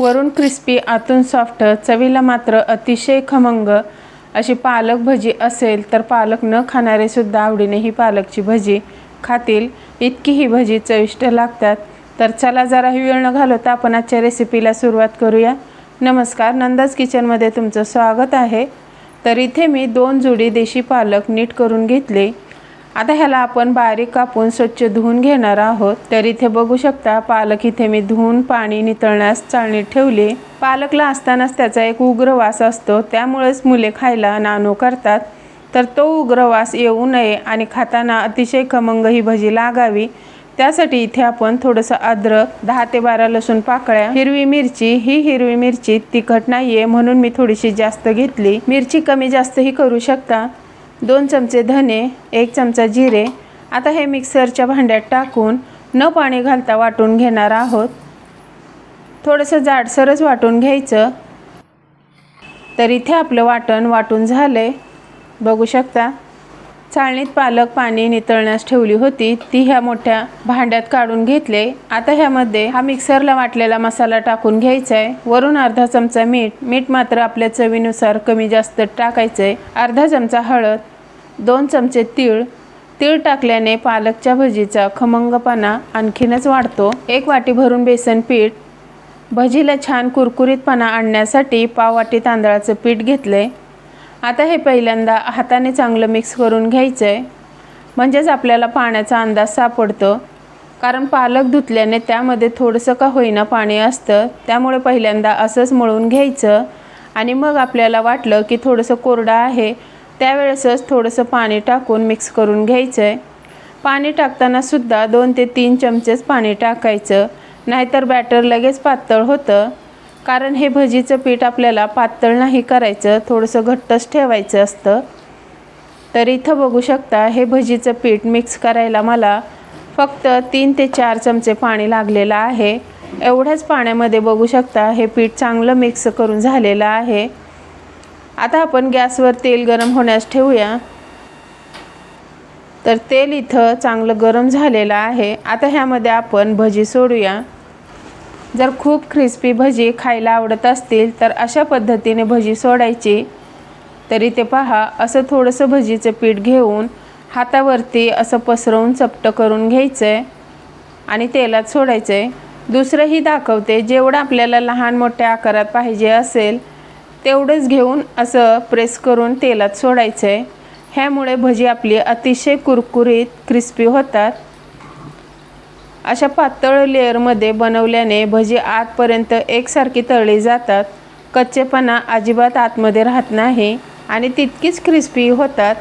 वरून क्रिस्पी आतून सॉफ्ट चवीला मात्र अतिशय खमंग अशी पालक भजी असेल तर पालक न खाणारे सुद्धा आवडीने ही पालकची भजी खातील. इतकी ही भजी चविष्ट लागतात. तर चला जरा ही वेळ न घालवता आपण आजच्या रेसिपीला सुरुवात करूया. नमस्कार नंदाज किचनमध्ये तुमचं स्वागत आहे. तर इथे मी दोन जुडी देशी पालक नीट करून घेतले. आता ह्याला आपण बारीक कापून स्वच्छ धुवून घेणार आहोत. तर इथे बघू शकता पालक इथे मी धुवून पाणी नितळण्यास चाळणीत ठेवले. पालकला असतानाच त्याचा एक उग्र वास असतो. त्यामुळेच मुले खायला नानो करतात. तर तो उग्र वास येऊ नये आणि खाताना अतिशय खमंग ही भजी लागावी. त्यासाठी इथे आपण थोडंसं अद्रक दहा ते बारा लसूण पाकळ्या हिरवी मिरची. ही हिरवी मिरची तिखट नाहीये म्हणून मी थोडीशी जास्त घेतली. मिरची कमी जास्तही करू शकता. दोन चमचे धने एक चमचा जिरे. आता हे मिक्सरच्या भांड्यात टाकून न पाणी घालता वाटून घेणार आहोत. थोडंसं जाडसरच वाटून घ्यायचं. तर इथे आपलं वाटण वाटून झालं आहे बघू शकता. चाळणीत पालक पाणी नितळण्यास ठेवली होती ती ह्या मोठ्या भांड्यात काढून घेतले. आता ह्यामध्ये हा मिक्सरला वाटलेला मसाला टाकून घ्यायचा आहे वरून अर्धा चमचा मीठ मीठ मात्र आपल्या चवीनुसार कमी जास्त टाकायचं आहे अर्धा चमचा हळद दोन चमचे तीळ. तीळ टाकल्याने पालकच्या भजीचा खमंगपणा आणखीनच वाढतो. एक वाटी भरून बेसन पीठ भजीला छान कुरकुरीतपणा आणण्यासाठी पाववाटी तांदळाचं पीठ घेतलंय. आता हे पहिल्यांदा हाताने चांगलं मिक्स करून घ्यायचं आहे म्हणजेच आपल्याला पाण्याचा अंदाज सापडतो. कारण पालक धुतल्याने त्यामध्ये थोडंसं का होईना पाणी असतं त्यामुळे पहिल्यांदा असंच मळून घ्यायचं. आणि मग आपल्याला वाटलं की थोडंसं कोरडं आहे त्यावेळेसच थोडंसं पाणी टाकून मिक्स करून घ्यायचं आहे पाणी टाकताना सुद्धा दोन ते तीन चमचेच पाणी टाकायचं. नाहीतर बॅटर लगेच पातळ होतं. कारण हे भजीचं पीठ आपल्याला पातळ नाही करायचं थोडंसं घट्टच ठेवायचं असतं. तर इथं बघू शकता हे भजीचं पीठ मिक्स करायला मला फक्त तीन ते चार चमचे पाणी लागलेलं आहे. एवढ्याच पाण्यामध्ये बघू शकता हे पीठ चांगलं मिक्स करून झालेलं आहे. आता आपण गॅसवर तेल गरम होण्यास ठेवूया. तर तेल इथं चांगलं गरम झालेलं आहे. आता ह्यामध्ये आपण भजी सोडूया. जर खूप क्रिस्पी भजी खायला आवडत असतील तर अशा पद्धतीने भजी सोडायची. तरी ते पहा असं थोडंसं भजीचं पीठ घेऊन हातावरती असं पसरवून चपटं करून घ्यायचं आहे आणि तेलात सोडायचं आहे दुसरंही दाखवते जेवढं आपल्याला लहान मोठ्या आकारात पाहिजे असेल तेवढंच घेऊन असं प्रेस करून तेलात सोडायचं आहे ह्यामुळे भजी आपली अतिशय कुरकुरीत क्रिस्पी होतात. अशा पातळ लेअरमध्ये बनवल्याने भजी आतपर्यंत एकसारखी तळली जातात. कच्चेपणा अजिबात आतमध्ये राहत नाही आणि तितकीच क्रिस्पी होतात.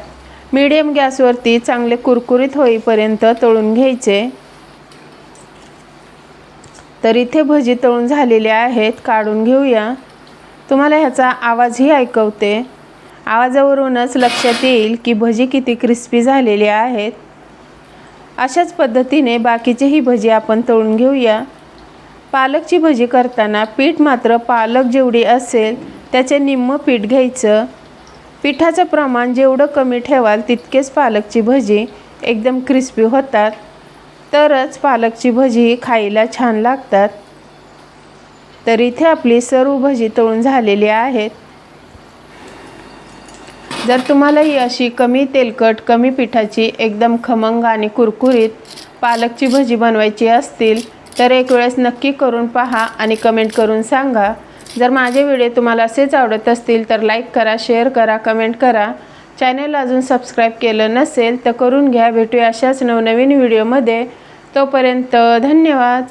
मीडियम गॅसवरती चांगले कुरकुरीत होईपर्यंत तळून घ्यायचे. तर इथे भजी तळून झालेले आहेत काढून घेऊया. तुम्हाला ह्याचा आवाजही ऐकवते. आवाजावरूनच लक्षात येईल की भजी किती क्रिस्पी झालेली आहेत. अशाच पद्धतीने बाकीचेही भजी आपण तळून घेऊया. पालकची भजी करताना पीठ मात्र पालक जेवढी असेल त्याचे निम्म पीठ घ्यायचं. पिठाचं प्रमाण जेवढं कमी ठेवाल तितकेच पालकची भजी एकदम क्रिस्पी होतात. तरच पालकची भजी खायला छान लागतात. तर इथे आपली सर्व भजी तळून झालेली आहेत. जर तुम्हालाही अशी कमी तेलकट कमी पिठाची एकदम खमंग आणि कुरकुरीत पालकची भजी बनवायची असतील तर एक वेळेस नक्की करून पहा आणि कमेंट करून सांगा. जर माझे व्हिडिओ तुम्हाला असेच आवडत असतील तर लाईक करा शेअर करा कमेंट करा. चॅनल अजून सबस्क्राईब केलं नसेल तर करून घ्या. भेटूया अशाच नवनवीन व्हिडिओमध्ये. तोपर्यंत धन्यवाद.